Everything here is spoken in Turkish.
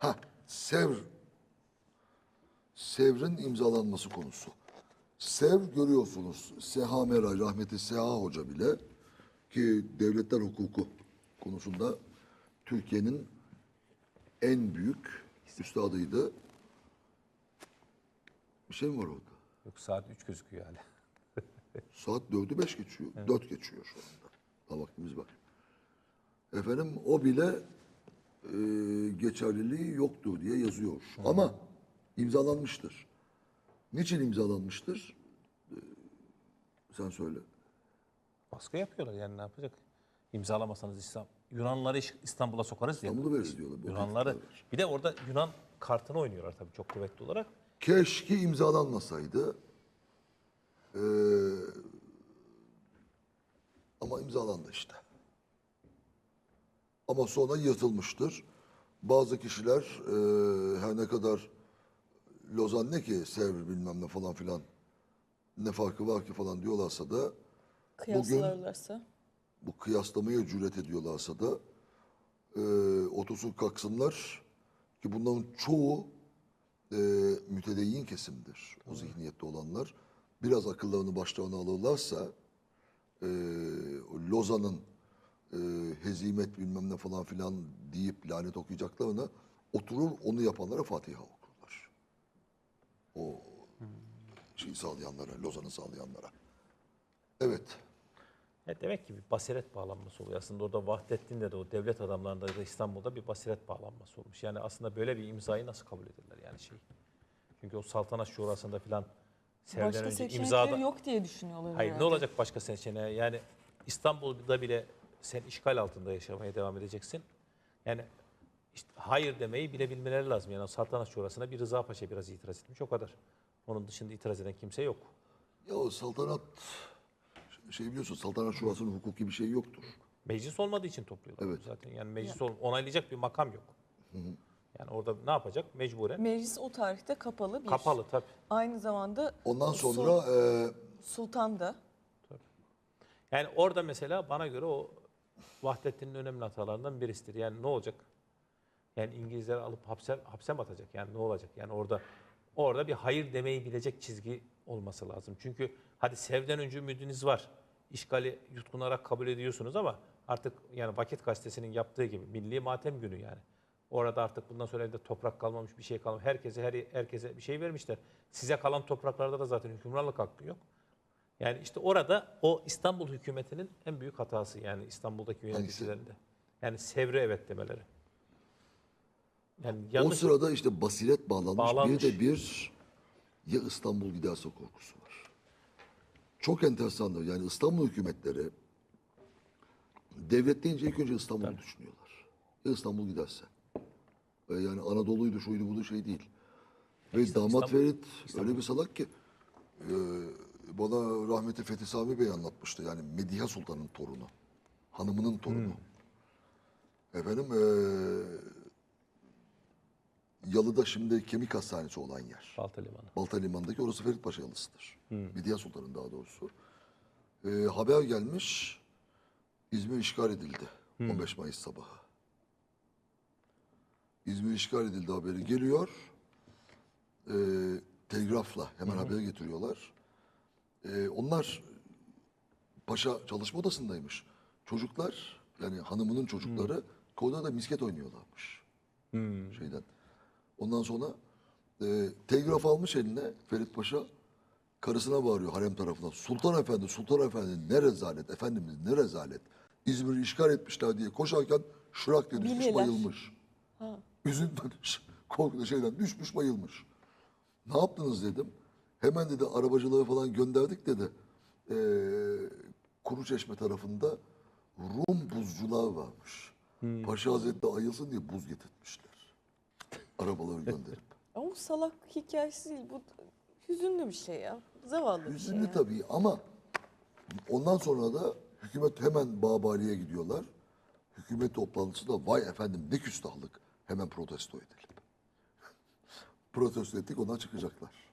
Ha, Sevr. Sevr'in imzalanması konusu. Sevr görüyorsunuz. Seha Meray, rahmetli Seha Hoca bile ki devletler hukuku konusunda Türkiye'nin en büyük üstadıydı. Bir şey mi var orada? Yok saat 3 gözüküyor hala. Saat dördü beş geçiyor. Dört geçiyor şu anda. Daha vaktimiz var. Efendim o bile e, geçerliliği yoktur diye yazıyor. Ama imzalanmıştır. Niçin imzalanmıştır? E, sen söyle. Baskı yapıyorlar yani ne yapacak? İmzalamasanız İslam Yunanları İstanbul'a sokarız diye. İstanbul'u veririz diyorlar. Yunanları. Bir de orada Yunan kartını oynuyorlar tabii çok kuvvetli olarak. Keşke imzalanmasaydı. Ee, ama imzalandı işte. Ama sonra yırtılmıştır. Bazı kişiler e, her ne kadar Lozan ne ki Sevr bilmem ne falan filan ne farkı var ki falan diyorlarsa da Kıyaslarlarsa. bu kıyaslamaya cüret ediyorlarsa da e, otursun kalksınlar ki bunların çoğu e, mütedeyyin kesimdir. O zihniyette olanlar. Biraz akıllarını başlarına alırlarsa e, Lozan'ın e, hezimet bilmem ne falan filan deyip lanet okuyacaklarına oturur onu yapanlara Fatiha okurlar. O şeyi sağlayanlara, Lozan'ı sağlayanlara. Evet. E demek ki bir basiret bağlanması oluyor. Aslında orada Vahdettin'de de o devlet adamlarında da İstanbul'da bir basiret bağlanması olmuş. Yani aslında böyle bir imzayı nasıl kabul ederler yani şey. Çünkü o saltanat şurasında filan Başka önce seçenekleri imzada... yok diye düşünüyorlar Hayır ne herhalde. olacak başka seçeneği? Yani İstanbul'da bile sen işgal altında yaşamaya devam edeceksin. Yani işte hayır demeyi bilebilmeleri lazım. Yani saltanat şurasına bir Rıza Paşa biraz itiraz etmiş o kadar. Onun dışında itiraz eden kimse yok. Ya o saltanat şey biliyorsun saltanat şurasının hukuki bir şey yoktur. Meclis olmadığı için topluyorlar Evet. zaten. Yani meclis ol- onaylayacak bir makam yok. Yani orada ne yapacak? Mecburen. Meclis o tarihte kapalı bir. Kapalı tabii. Aynı zamanda Ondan Sul- sonra e, Sultan da Yani orada mesela bana göre o Vahdettin'in önemli hatalarından birisidir. Yani ne olacak? Yani İngilizler alıp hapse, hapse mi atacak? Yani ne olacak? Yani orada orada bir hayır demeyi bilecek çizgi olması lazım. Çünkü hadi sevden önce ümidiniz var. İşgali yutkunarak kabul ediyorsunuz ama artık yani Vakit Gazetesi'nin yaptığı gibi milli matem günü yani. Orada artık bundan sonra evde toprak kalmamış bir şey kalmamış. Herkese her herkese bir şey vermişler. Size kalan topraklarda da zaten hükümranlık hakkı yok. Yani işte orada o İstanbul hükümetinin en büyük hatası yani İstanbul'daki yöneticilerinde. Yani Sevre evet demeleri. Yani o sırada işte basiret bağlanmış, Bağlanmış. bir de bir ya İstanbul giderse korkusu var. Çok enteresandır. Yani İstanbul hükümetleri devlet deyince ilk önce İstanbul'u düşünüyorlar. Ya İstanbul giderse. E Yani Anadolu'ydu, şuydu, budu şey değil. Ve damat İstanbul- Ferit öyle bir salak ki e, bana rahmetli Fethi Sami Bey anlatmıştı. Yani Medihe Sultan'ın torunu. Hanımının torunu. Efendim e, Yalı'da şimdi kemik hastanesi olan yer. Balta Limanı. Balta Limanı'ndaki orası Ferit Paşa Yalısı'dır. Medya Sultan'ın daha doğrusu. Ee, haber gelmiş, İzmir işgal edildi. 15 Mayıs sabahı. İzmir işgal edildi haberi geliyor. Ee, telgrafla hemen haberi getiriyorlar. Ee, onlar paşa çalışma odasındaymış. Çocuklar, yani hanımının çocukları koridorda misket oynuyorlarmış. Şeyden. Ondan sonra e, telgraf almış eline Ferit Paşa. Karısına bağırıyor harem tarafından. Sultan Efendi, Sultan Efendi ne rezalet, Efendimiz ne rezalet. İzmir'i işgal etmişler diye koşarken şırak diye düşmüş Bilyeler. bayılmış. Üzüntüden, korkuda şeyden düşmüş bayılmış. Ne yaptınız dedim. Hemen dedi arabacıları falan gönderdik dedi. Ee, Kuruçeşme tarafında Rum buzcular varmış. Paşa Hazretleri ayılsın diye buz getirtmişler. Arabaları gönderip. ama bu salak hikayesi değil. Bu hüzünlü bir şey ya. Zavallı bir şey. Ya. tabii ama ondan sonra da hükümet hemen Babali'ye gidiyorlar. Hükümet toplantısı da vay efendim ne küstahlık hemen protesto edelim. protesto ettik ondan çıkacaklar.